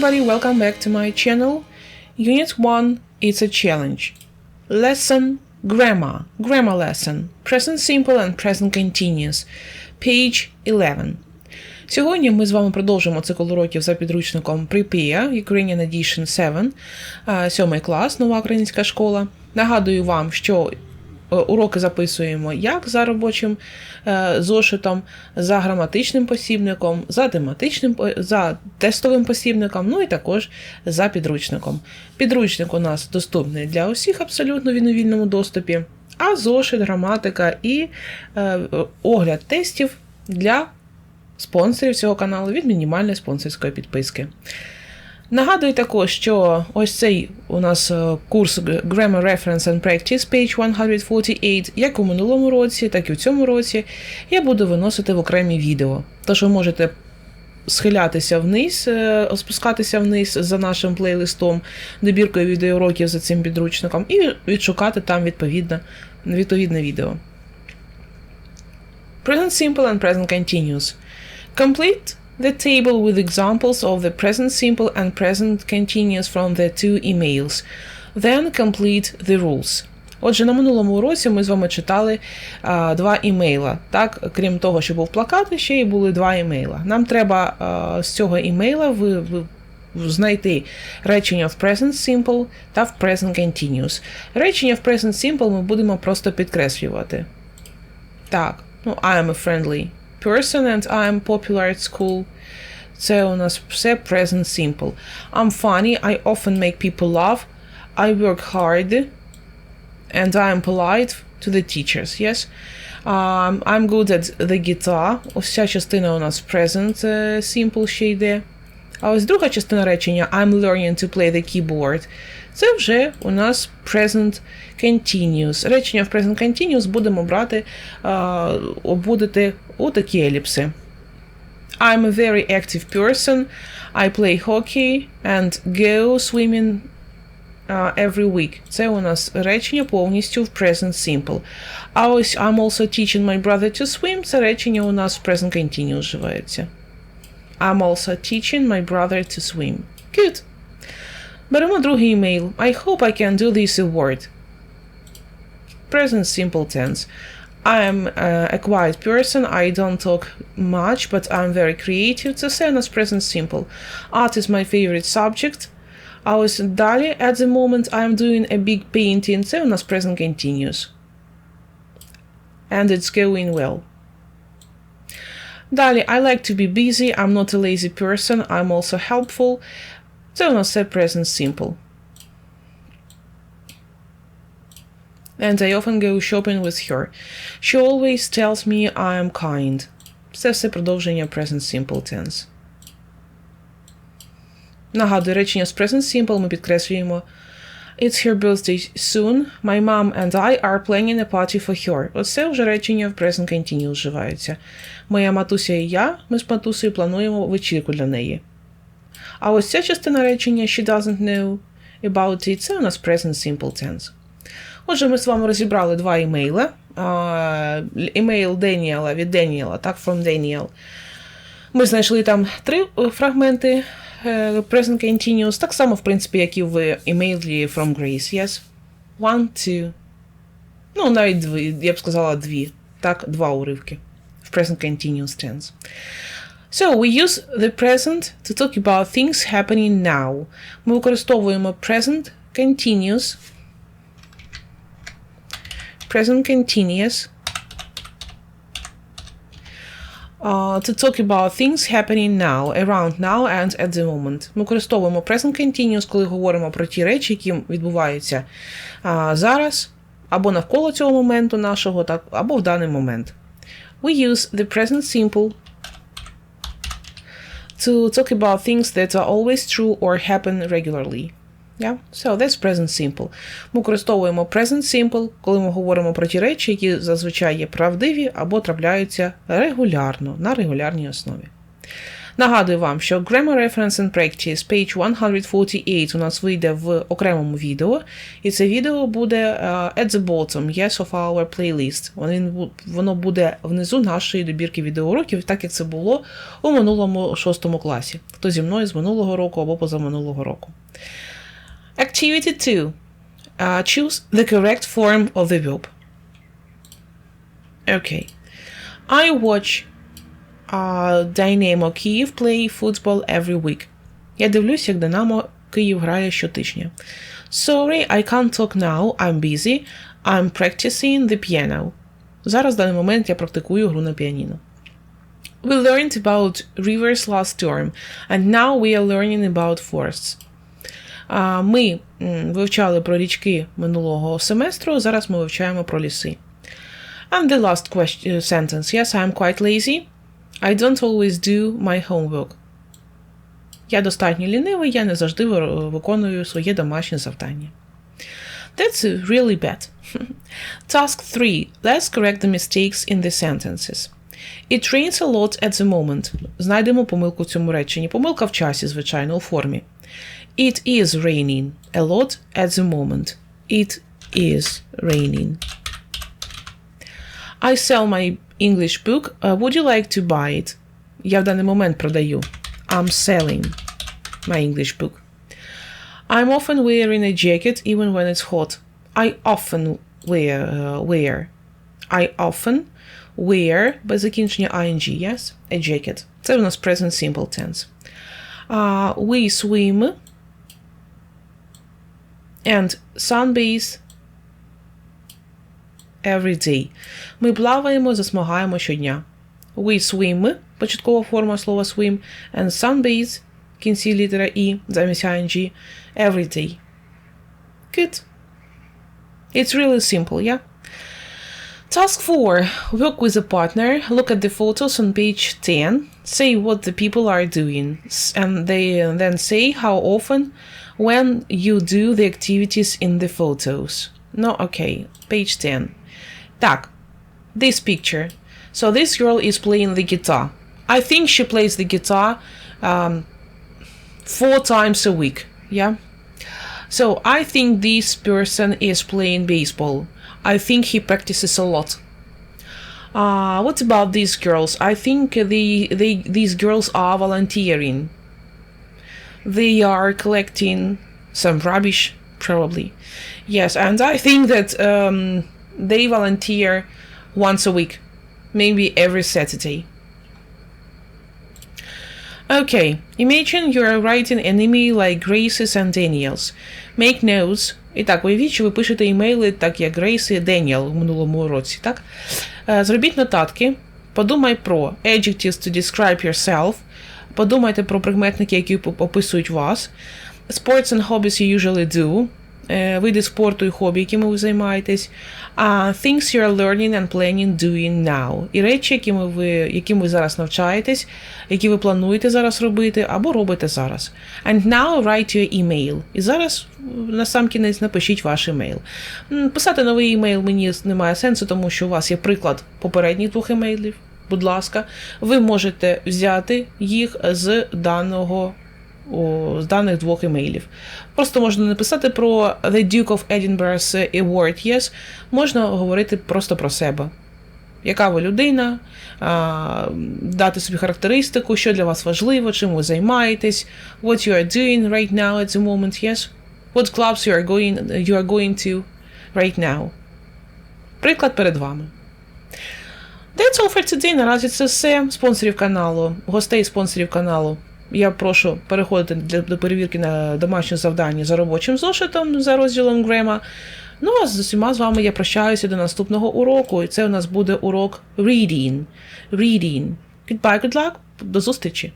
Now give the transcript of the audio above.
everybody, welcome back to my channel. Unit 1, it's a challenge. Lesson Grammar, Grammar lesson, Present Simple and Present Continuous, page 11. Сьогодні ми з вами продовжимо цикл уроків за підручником Prepare Ukrainian Edition 7, 7 клас, нова українська школа. Нагадую вам, що е, уроки записуємо як за робочим е, зошитом, за граматичним посібником, за тематичним, за тестовим посібником, ну і також за підручником. Підручник у нас доступний для усіх абсолютно він у вільному доступі, а зошит, граматика і е, огляд тестів для спонсорів цього каналу від мінімальної спонсорської підписки. Нагадую також, що ось цей у нас е, курс Grammar Reference and Practice, page 148, як у минулому році, так і в цьому році, я буду виносити в окремі відео. Тож ви можете схилятися вниз, е, спускатися вниз за нашим плейлистом, добіркою відеоуроків за цим підручником, і відшукати там відповідно, відповідне відео. Present simple and present continuous. Complete the table with examples of the present simple and present continuous from the two emails. Then complete the rules. Отже, на минулому уроці ми з вами читали а, два імейла. Так, крім того, що був плакат, ще й були два імейла. Нам треба а, з цього імейла ви, ви, знайти речення в present simple та в present continuous. Речення в present simple ми будемо просто підкреслювати. Так, ну, I am a friendly person and I am popular at school. Це у нас все present simple. I'm funny, I often make people laugh. I work hard and I am polite to the teachers. Yes. Um, I'm good at the guitar. Ось ця частина у нас present е, simple ще йде. А ось друга частина речення I'm learning to play the keyboard. Це вже у нас present continuous. Речення в present continuous будемо брати, обводити у такі еліпси. I'm a very active person. I play hockey and go swimming uh, every week. Це у нас речення повністю в present simple. А ось I'm also teaching my brother to swim. Це речення у нас в present continuous вживається. I'm also teaching my brother to swim. Good. Беремо другий email. I hope I can do this award. Present simple tense. I am uh, a quiet person. I don't talk much, but I'm very creative. Це все у нас present simple. Art is my favorite subject. А ось далі, at the moment, I'm doing a big painting. Це у нас present continuous. And it's going well. Далі, I like to be busy. I'm not a lazy person. I'm also helpful. Це у нас все present simple. And I often go shopping with her. She always tells me I am kind. Це все продовження present simple tense. Нагадую, речення з present simple ми підкреслюємо It's her birthday soon. My mom and I are planning a party for her. Оце вже речення в present continuous вживається. Моя матуся і я, ми з матусею плануємо вечірку для неї. А ось ця частина речення She doesn't know about it це у нас present simple tense. Отже, ми з вами розібрали два імейли. А, Імейл Деніела від Деніела, так, from Daniel. Ми знайшли там три е, фрагменти Present Continuous, так само, в принципі, як і в імейлі from Grace. Yes? One, two. Ну, навіть дві, я б сказала дві. Так, два уривки в Present Continuous tense. So, we use the present to talk about things happening now. Ми використовуємо present continuous present continuous uh, to talk about things happening now, around now and at the moment. Ми використовуємо present continuous, коли говоримо про ті речі, які відбуваються а, зараз, або навколо цього моменту нашого, так, або в даний момент. We use the present simple to talk about things that are always true or happen regularly. Yeah? So that's present simple. Ми використовуємо present simple, коли ми говоримо про ті речі, які зазвичай є правдиві або трапляються регулярно, на регулярній основі. Нагадую вам, що Grammar Reference and Practice, page 148 у нас вийде в окремому відео, і це відео буде е, at the bottom, yes, of our playlist. Воно буде внизу нашої добірки відеоуроків, так як це було у минулому шостому класі. Хто зі мною з минулого року або позаминулого року. Activity 2. Uh, choose the correct form of the verb. Okay. I watch uh, Dynamo Kyiv play football every week. Я дивлюсь, як Динамо Київ грає щотижня. Sorry, I can't talk now. I'm busy. I'm practicing the piano. Зараз в даний момент я практикую гру на піаніно. We learned about rivers last term, and now we are learning about forests. Ми вивчали про річки минулого семестру, зараз ми вивчаємо про ліси. And the last question, sentence. Yes, I'm quite lazy. I don't always do my homework. Я достатньо лінивий, я не завжди виконую своє домашнє завдання. That's really bad. Task 3. Let's correct the mistakes in the sentences. It rains a lot at the moment. Знайдемо помилку в цьому реченні. Помилка в часі, звичайно, у формі. It is raining a lot at the moment. It is raining. I sell my English book. Uh, would you like to buy it? Я в даний момент продаю. I'm selling my English book. I'm often wearing a jacket even when it's hot. I often wear uh, wear. I often wear без закінчення ing, yes? A jacket. Це у нас present simple tense. Uh, we swim and sunbathe every day. Ми плаваємо, засмагаємо щодня. We swim, початкова форма слова swim, and sunbathe, в кінці літера І, замість ing, every day. Good. It's really simple, yeah? Task 4. Work with a partner. Look at the photos on page 10. Say what the people are doing. S- And they and then say how often when you do the activities in the photos. No, okay. Page 10. Так. This picture. So this girl is playing the guitar. I think she plays the guitar um, four times a week. Yeah. So I think this person is playing baseball. I think he practices a lot. Uh, what about these girls? I think the they these girls are volunteering. They are collecting some rubbish, probably. Yes, and I think that um, they volunteer once a week, maybe every Saturday. Okay, imagine you are writing an email like Grace's and Daniel's. Make notes. І так, уявіть, що ви пишете імейли, так як Грейс і Деніел в минулому році, так? Е, Зробіть нотатки, подумай про adjectives to describe yourself, подумайте про прикметники, які описують вас. Sports and hobbies you usually do. Е, Види спорту і хобі, якими ви займаєтесь. А things you are learning and planning doing now. І речі, якими ви, яким ви зараз навчаєтесь, які ви плануєте зараз робити, або робите зараз. And now write your email. І зараз на сам кінець напишіть ваш емейл. Писати новий емейл мені немає сенсу, тому що у вас є приклад попередніх двох емейлів. Будь ласка, ви можете взяти їх з даного з даних двох емейлів. Просто можна написати про The Duke of Edinburgh's Award Yes, можна говорити просто про себе. Яка ви людина, дати собі характеристику, що для вас важливо, чим ви займаєтесь, what you are doing right now at the moment, yes? What clubs you are going, you are going to right now. Приклад перед вами. That's all for today. Наразі це все. Спонсорів каналу, гостей спонсорів каналу. Я прошу переходити для, до перевірки на домашнє завдання за робочим зошитом за розділом Грема. Ну а з усіма з вами я прощаюся до наступного уроку. І це у нас буде урок Reading. Reading. Goodbye, good luck. До зустрічі!